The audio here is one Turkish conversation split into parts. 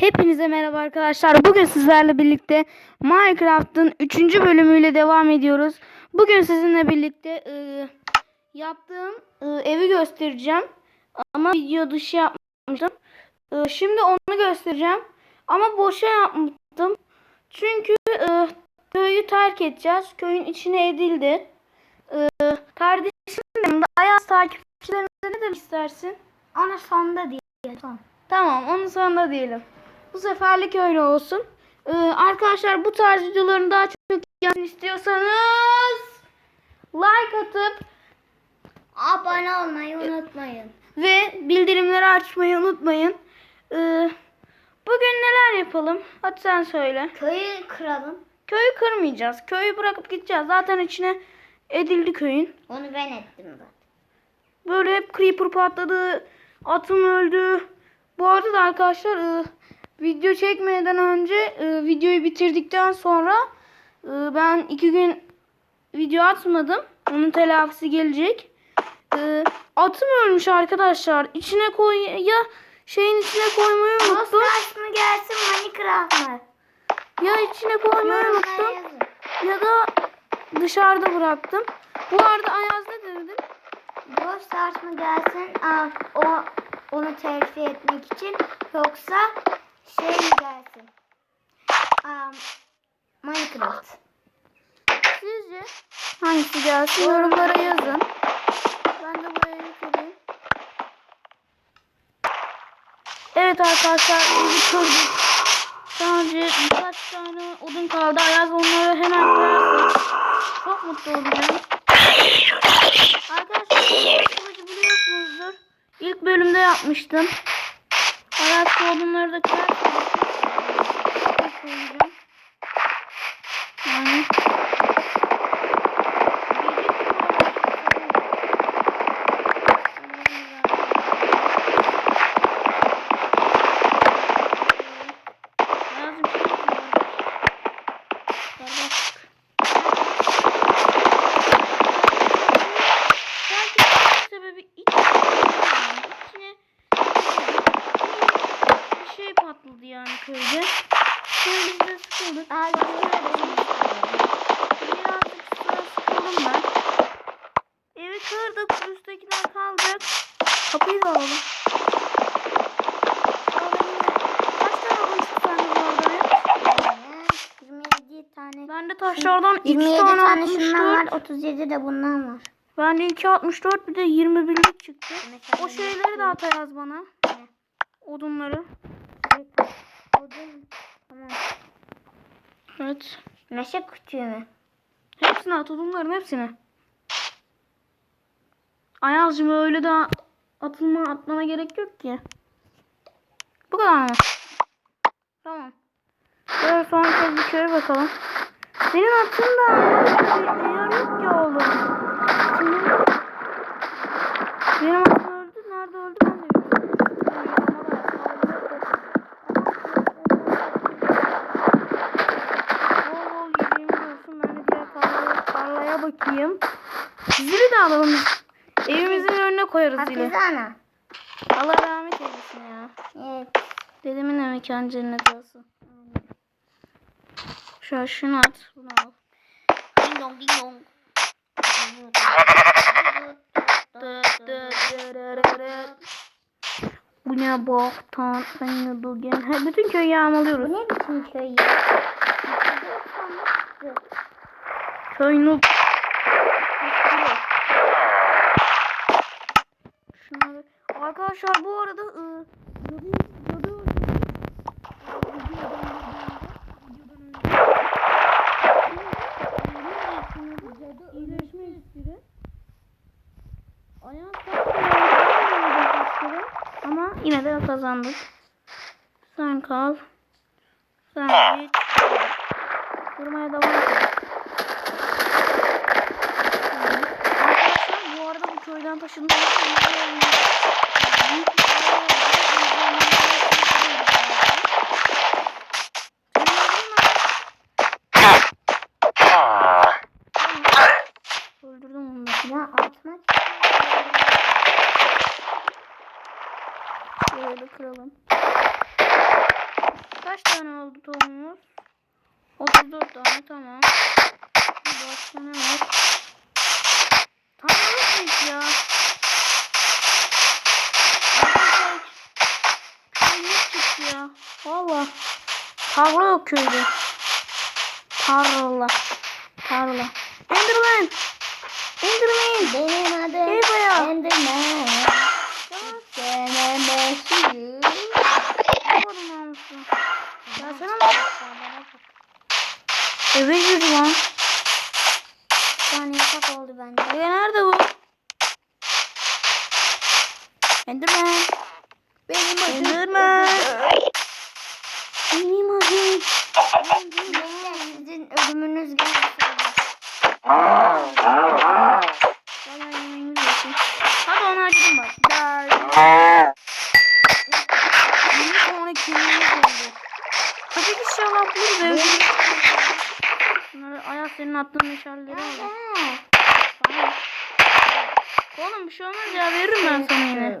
Hepinize merhaba arkadaşlar. Bugün sizlerle birlikte Minecraft'ın 3. bölümüyle devam ediyoruz. Bugün sizinle birlikte e, yaptığım e, evi göstereceğim. Ama video dışı yapmıştım. E, şimdi onu göstereceğim. Ama boşa yapmıştım. Çünkü e, köyü terk edeceğiz. Köyün içine edildi. E, kardeşim de Ayaz takipçilerimize ne demek istersin? Ona sonda diye son. Tamam onun sonunda diyelim. Bu seferlik öyle olsun. Ee, arkadaşlar bu tarz videoların daha çok gelmesini istiyorsanız like atıp Abone olmayı unutmayın. ve bildirimleri açmayı unutmayın. Ee, bugün neler yapalım? Hadi sen söyle. Köyü kıralım. Köyü kırmayacağız. Köyü bırakıp gideceğiz. Zaten içine edildi köyün. Onu ben ettim zaten. Böyle hep creeper patladı. Atım öldü. Bu arada da arkadaşlar e, video çekmeden önce e, videoyu bitirdikten sonra e, ben iki gün video atmadım. Onun telafisi gelecek. E, atım ölmüş arkadaşlar. İçine koy ya şeyin içine koymayı unuttum. Dostlar mı gelsin Minecraft mı? Ya içine koymayı unuttum ya da dışarıda bıraktım. Bu arada Ayaz ne dedin? Dostlar mı gelsin? Aa, o onu terfi etmek için yoksa şey gelsin? Aa, Minecraft. Sizce hangisi gelsin yorumlara yazın. Ben de buraya yükledim. Evet arkadaşlar kırdık. Sadece birkaç tane odun kaldı. Ayaz onları hemen koyarsın. Çok mutlu olacağım. Arkadaşlar bu kılıcı biliyorsunuzdur. İlk bölümde yapmıştım. Şu odunları da koyacağım. Yani sebebi iç içine bir şey patladı yani köyde. Şimdi biz de sıkıldık. Aa, görüyorum. Birazcık sıra sıkalım ben. Evi kırdık. Üsttekiler kalacak. Kapıyı da alalım. Alalım. Kaç tane almıştık sen de bu arada ya? 27 tane. Bende taşlardan 2 27 tane, tane şundan var, 64. 37 de bundan var. Bende 2 64 bir de 21'lik çıktı. Mesela O şeyleri de at Ayaz bana. Odunları. Odun. Tamam. Evet. Meşe kütüğü mü? Hepsini at odunların hepsini. Ayazcığım öyle de atılma atmana gerek yok ki. Bu kadar mı? Tamam. Böyle son kez bir köye bakalım. Senin atın da yer yok ki oğlum. Senin... Benim atım öldü. Nerede öldü ben de bilmiyorum. Bol bol yiyeceğimiz olsun. Ben de diğer tarlaya bakayım. Zili de alalım. Koyarız zili. Hafize ana. Allah rahmet eylesin ya. Evet. Dedemin de mekan cennet olsun. Şöyle şunu at. Bunu al. Ding dong ding dong. Bu ne boktan seni bugün. Ha, bütün köyü Bu yağmalıyoruz. ne biçim köy ya? Köy noob. Arkadaşlar bu arada ıı. Ama yine de kazandık. Sen kal. Sen git. Vurmaya devam et. Arkadaşlar bu arada bu köyden taşındık. Büyük bir şey Öldürdüm onu da. Ya atmak Şöyle kıralım. Kaç tane oldu tohumumuz? 34 tane tamam. Başka ne var? Tam yok hiç ya. Arkadaşlar, Köy yok çıktı ya. Valla. Tarla köyde. Tarla. Tarla. Enderman. Enderman. Benim adım Gel buraya. Enderman. Denemesi. Yapmadım namuslu. Ya sen ama eve girdi lan. Bir tane yatak oldu bende. Eve nerede bu? Enderman. Benim Enderman. Benim adım. Sizin ölümünüz geldi. Yemeğimiz. Hadi onu açtım bak. Yirmi tane kemiğimiz oldu. Hadi inşallah buluruz evde. Bunları Ayaz senin attığın meşalleri al. Oğlum bir şey olmaz ya veririm ben sana yine.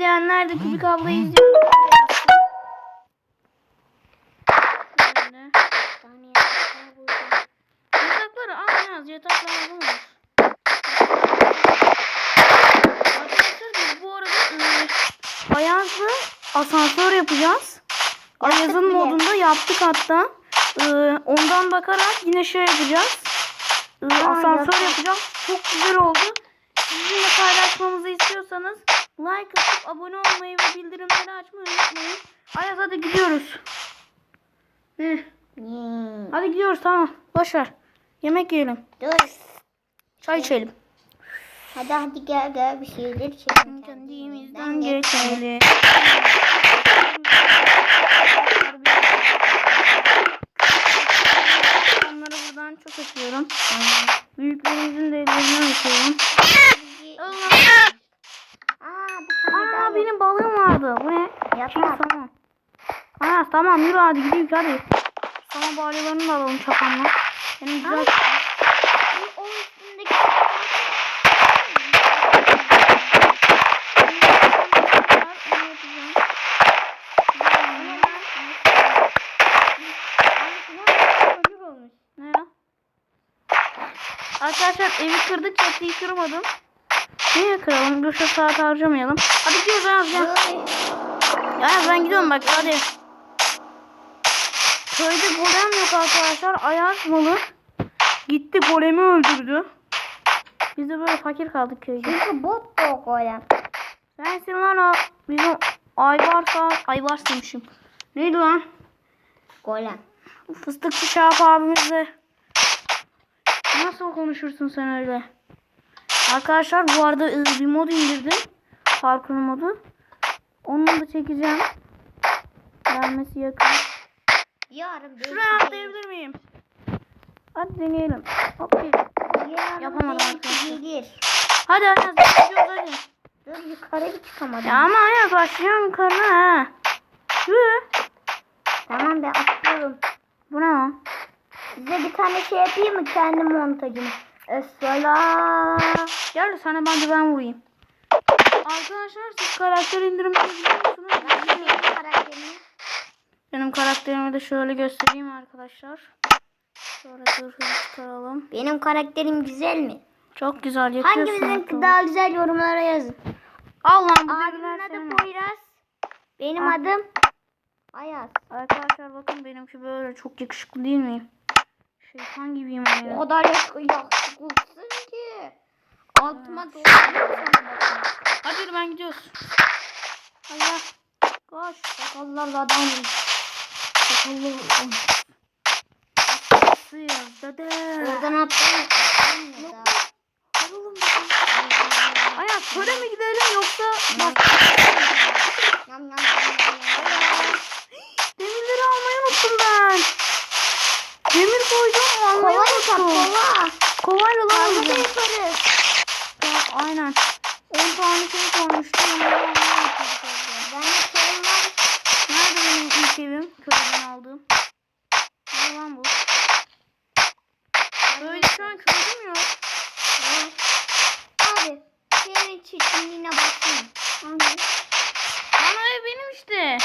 izleyenler de Kübik ablayı izliyor. Yatakları al yaz. Yatak lazım olur. Arkadaşlar biz bu arada ıı, Ayaz'la asansör yapacağız. Ayaz'ın modunda yaptık hatta. Ondan bakarak yine şey yapacağız. Asansör yapacağız. Çok güzel oldu. Sizinle paylaşmamızı istiyorsanız like atıp abone olmayı ve bildirimleri açmayı unutmayın. Ayaz hadi gidiyoruz. Heh, Hmm. hadi gidiyoruz tamam. Boşver. Yemek yiyelim. Dur. Çay içelim. Hadi hadi gel gel bir şeyler çekelim. Kendimizden geçelim. Onları buradan çok öpüyorum. Büyüklerimizin de ellerinden öpüyorum. Allah. Aa bir tane daha Aa benim balığım vardı. Bu ne? Şey tamam. Aa tamam yürü hadi gidelim hadi. Sana balyalarını da alalım çapanla. Benim güzel. O üstündeki Ne ya? Arkadaşlar evi kırdık çatıyı kırmadım. Niye kıralım? Bir saat harcamayalım. Hadi gidiyoruz Ayaz gel. Ayaz ben gidiyorum bak hadi. Köyde golem yok arkadaşlar. Ayaz malı. Gitti golemi öldürdü. Biz de böyle fakir kaldık köyde. Çünkü bot da o golem. Sensin lan o. Bizim Ayvarsa Ayvars'ıymışım. Neydi lan? Golem. Fıstıkçı Şahap abimizle. Nasıl konuşursun sen öyle? Arkadaşlar bu arada ıı, bir mod indirdim. Parkur modu. Onu da çekeceğim. Gelmesi yakın. Yarın Şuraya atlayabilir miyim? Hadi deneyelim. Yarın Yapamadım arkadaşlar. gelir. Hadi Ayaz gidiyoruz hadi. Dur yukarı bir çıkamadım. Ya ama Ayaz başlayalım yukarına ha. Yürü. Tamam ben atlıyorum. Bu ne lan? Size bir tane şey yapayım mı kendi montajını? Esselam. Gel sana bence ben vurayım. Arkadaşlar siz karakter indirmeyi biliyor musunuz? Ben karakterimi. Benim karakterimi de şöyle göstereyim arkadaşlar. Şöyle zırhını çıkaralım. Benim karakterim güzel mi? Çok güzel yapıyorsun. Hangimizinki bakalım. daha güzel yorumlara yazın. Al lan bu Abimin adı senin. Poyraz. Benim Ah. adım Ayaz. Arkadaşlar bakın benimki böyle çok yakışıklı değil miyim? Şeytan gibiyim O hani. kadar yakışıklısın ki. Altıma doğru. Hadi yürü ben gidiyoruz. Allah. Koş. Sakallarla adam. Sakallı. Sıyız dede. Oradan atlayın. bakalım. Ayaz şöyle mi gidelim yoksa bak Yam, yam, demirleri almayı unuttum ben. Demir koyacağım almayı unuttum. kova. Kovayla lan alacağım. yaparız. Ya, aynen. 10 tane şey koymuştum. Ben de şeyim var. Nerede benim ilk evim? Köyden aldığım. Ne lan bu? Böyle şu an köyüm yok. Abi senin çirkinliğine baksana. Abi. Ana benim işte.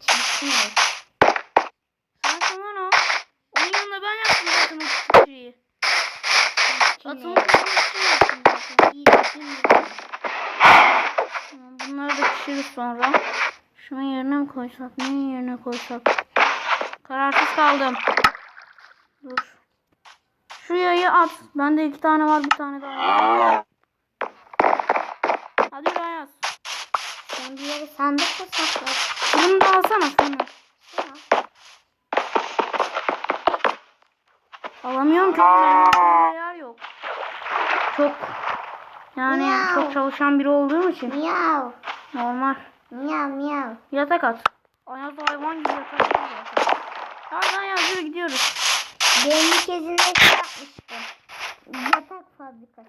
Çirkin. Sen sana o. Onun yanında ben yaptım zaten o küçük şeyi. Atımı Bunları da pişiririz sonra. Şunun yerine mi koysak? Neyin yerine koysak? Kararsız kaldım. Dur. Şu yayı at. Bende iki tane var. Bir tane daha var. Hadi yürü Ayaz. Sen bir yere sandık mı sakladın? Bunu da alsana sana. Alamıyorum çünkü benim aklımda yer yok. Çok yani Miau. çok çalışan biri olduğum için Miyav. normal. Miyav miyav. Yatak at. Ayaz hayvan gibi yatak at. Hadi Ayaz yürü gidiyoruz. Benim kezinde şey yapmıştım. Yatak fabrikası.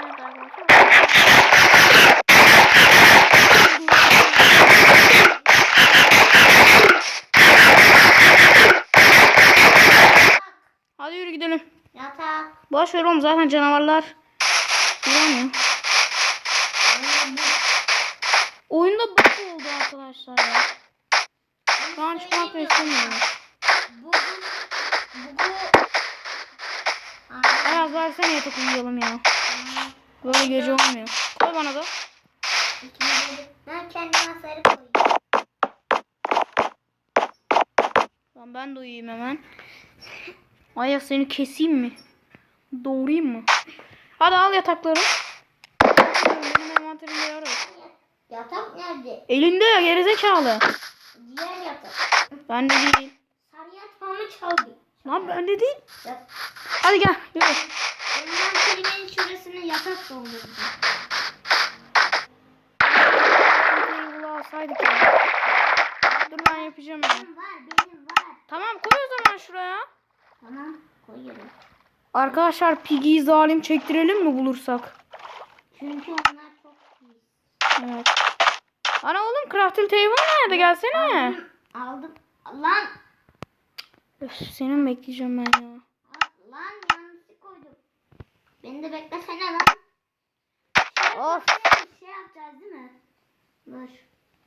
Evet arkadaşlar. Hadi yürü gidelim. Yatak. Boş ver oğlum zaten canavarlar. Vuramıyor. Oyunda bug oldu arkadaşlar ya. Şu an çıkmak istemiyorum. Ayaz versene yatak uyuyalım ya. Böyle gece olmuyor. Koy bana da. ben kendime sarı koyayım. Tamam ben de uyuyayım hemen. Ayaz seni keseyim mi? Doğrayayım mı? Hadi al yatakları. Benim envanterimde yok. Yatak nerede? Elinde gerizekalı. Diğer yatak. Bende değil. Sarı yatağımı çaldı. Lan bende değil. Ya- Hadi gel yürü. Envanterimin şurasını yatak doldurdu. Tekneyi alsaydık ya. Dur ben yapacağım ya. Benim var benim var. Tamam koy o zaman şuraya. Tamam koyuyorum. Arkadaşlar Piggy'yi zalim çektirelim mi bulursak? Çünkü onlar çok iyi. Evet. Ana oğlum Crafting Table nerede? Gelsene. Aldım. Lan. Öf, senin bekleyeceğim ben ya. Lan yanlış koydum. Beni de beklesene lan. Şey Of. yapacağız, Şey yapacağız değil mi? Dur.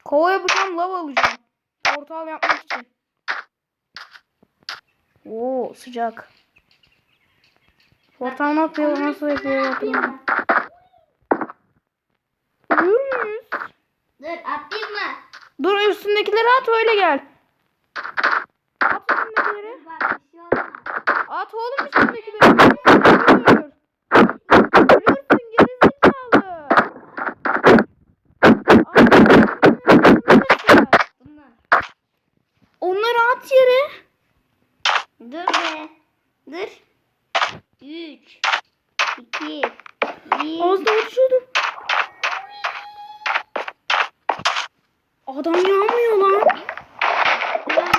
Kova yapacağım, lav alacağım. Portal yapmak için. Oo sıcak. Portal nasıl yapıyor, nasıl yapıyor müyüz? Dur atayım mı? Dur üstündekileri at öyle gel. At üstündekileri. Dur bak bir şey olmaz. At oğlum üstündekileri. Dur. Ölürsün gerizekalı. At, üstündekileri. Bunlar. Onları at yere. Dur be. Dur. Üç. iki, Bir. Az da uçuyordum. Adam yağmıyor lan. Ulan.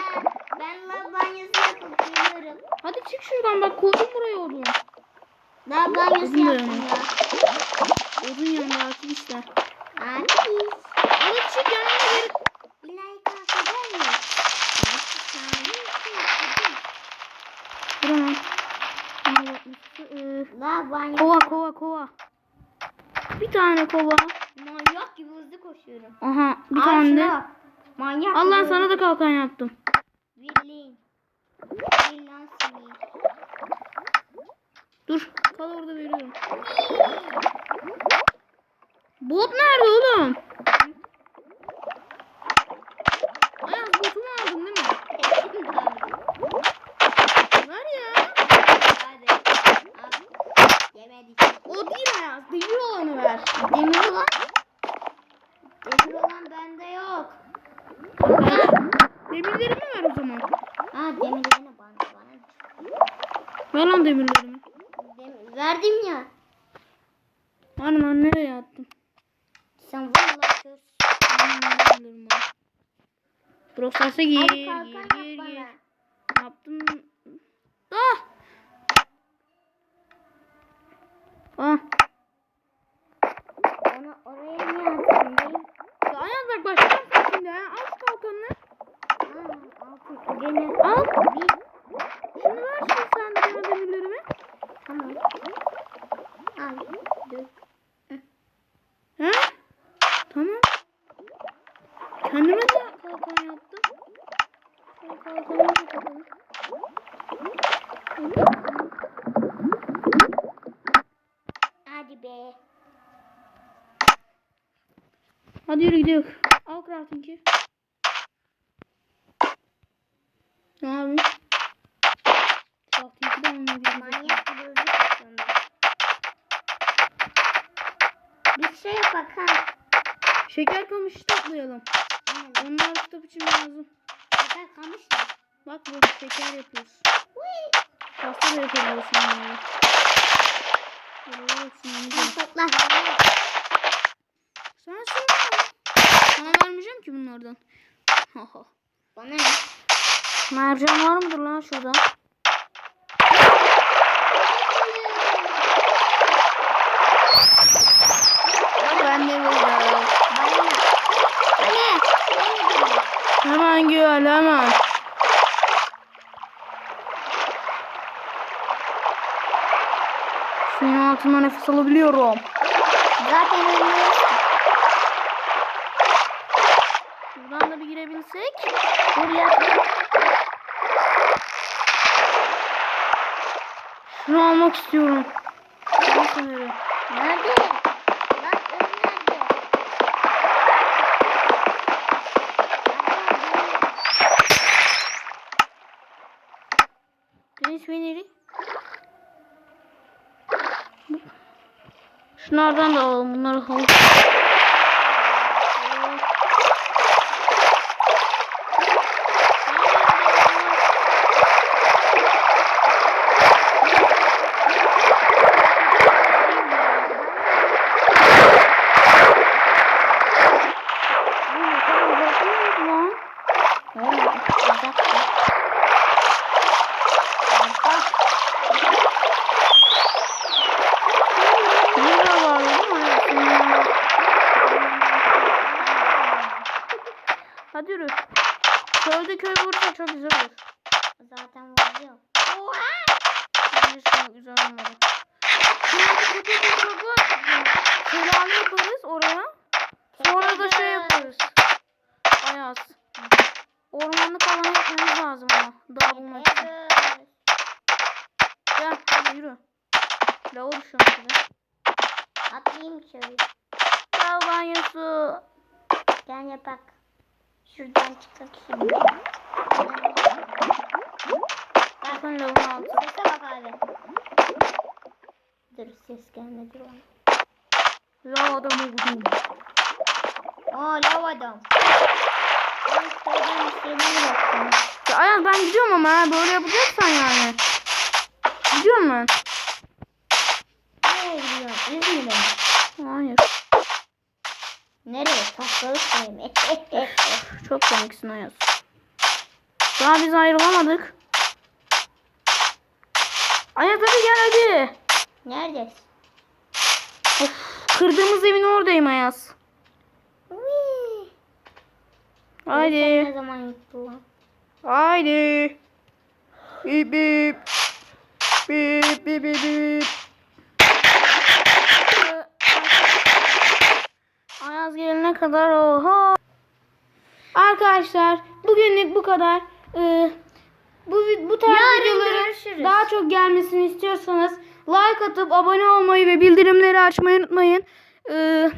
Hadi çık şuradan bak koydum buraya odun. Yaptım yanıyor. ya. Odun yandı arkadaşlar. Artist. Hadi çık yanıma geri. İlahi kalkacak mı? Abi. Ama bakmıştı. Ee, kova kova kova. Bir tane kova. Manyak gibi hızlı koşuyorum. Aha bir Al tane de. Manyak Allah sana da kalkan yaptım. Birliğin. Dur kal orada veriyorum. Bot nerede oğlum? Ayaz botumu aldın değil mi? Şimdi abi. Ver ya. Hadi. Al. Yemedik. O değil Ayaz. Demir olanı ver. Demir olan. Demir olan bende yok. Demirlerimi ver o zaman. Ha demirlerini bana bana. Ver lan demirlerimi. Demir, verdim ya. Hani ben nereye attım? Sen vallahi al. Profesörse gir, gir, gir, bana. Yaptım. Ah! Ah! Onu oraya niye attın? Ya Ayaz bak başlarsın şimdi ha. Al şu kalkanını. Altın. Gene. Al. Bir. Şunu ver şimdi sen de bana demirlerimi. Tamam. Al. Dur. He? Tamam. Kendime de kalkan yaptım. Şöyle kalkanımı da takalım. Hadi be. Hadi yürü gidiyoruz. Al crafting'i. Ne yapayım? Crafting'i de almıyor. Manyak koşuyorum ben. Bir şey ha. Şeker kamışı toplayalım. Onlar kitap için lazım. Yapak kamış da. Bak burada şeker yapıyoruz. Pasta da yapabiliyorsun bunları. Topla. Sen şunu al. Sana vermeyeceğim ki bunlardan. Bana ne? Mercan var mıdır lan şurada? Ben de buldum. Hemen gel hemen. Suyun altında nefes alabiliyorum. Zaten ölmüyor. Buradan da bir girebilsek. Buraya. Şunu almak istiyorum. Nerede? Nerede? Deniz feneri. Şunlardan da alalım. Bunları alalım. Lan. Oğlum, uzak dur. Arka. Burada var değil mi? Şunlar. Hadi yürü. Köyde köy vurursa çok güzel olur. Zaten ya. Bence çok güzel olmadı. Bir kötü bir kapı şelale yaparız oraya. Sonra da şey yaparız. Ayaz. Ormanlık alanı yapmamız lazım ama. Dağ bulmak için. Gel hadi yürü. Lavur şu an şurada. Atlayayım şöyle. Lav banyosu. Gel yapak. Şuradan şimdi. Bakın lavun altı. Sese bak abi. Dur ses gelmedi bana. Lav adamı buldum. Aa lav adam. Ben ben gidiyorum ama böyle yapacaksan yani. Gidiyorum ben. Nereye gidiyorsun? İzmir'e mi? Hayır. Koyayım. Çok komiksin Ayaz. Daha biz ayrılamadık. Ayaz hadi gel hadi. Neredesin? Of, kırdığımız evin oradayım Ayaz. Haydi. ne zaman gitti lan? Haydi. Bip bip. Bip bip bip bip. Ayaz gelene kadar oho. Arkadaşlar bugünlük bu kadar. Ee, bu bu tarz Yarın videoların görüşürüz. daha çok gelmesini istiyorsanız like atıp abone olmayı ve bildirimleri açmayı unutmayın. Ee,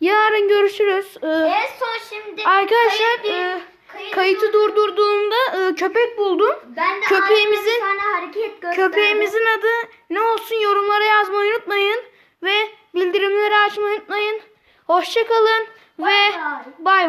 yarın görüşürüz. Ee, En son şimdi Arkadaşlar kayıt- e, kayıt- kayıtı durdurduğumda e, köpek buldum. ben de köpeğimizin- hareket. Köpeğimizin adı ne olsun yorumlara yazmayı unutmayın. Ve bildirimleri açmayı unutmayın. Hoşçakalın ve bay bay.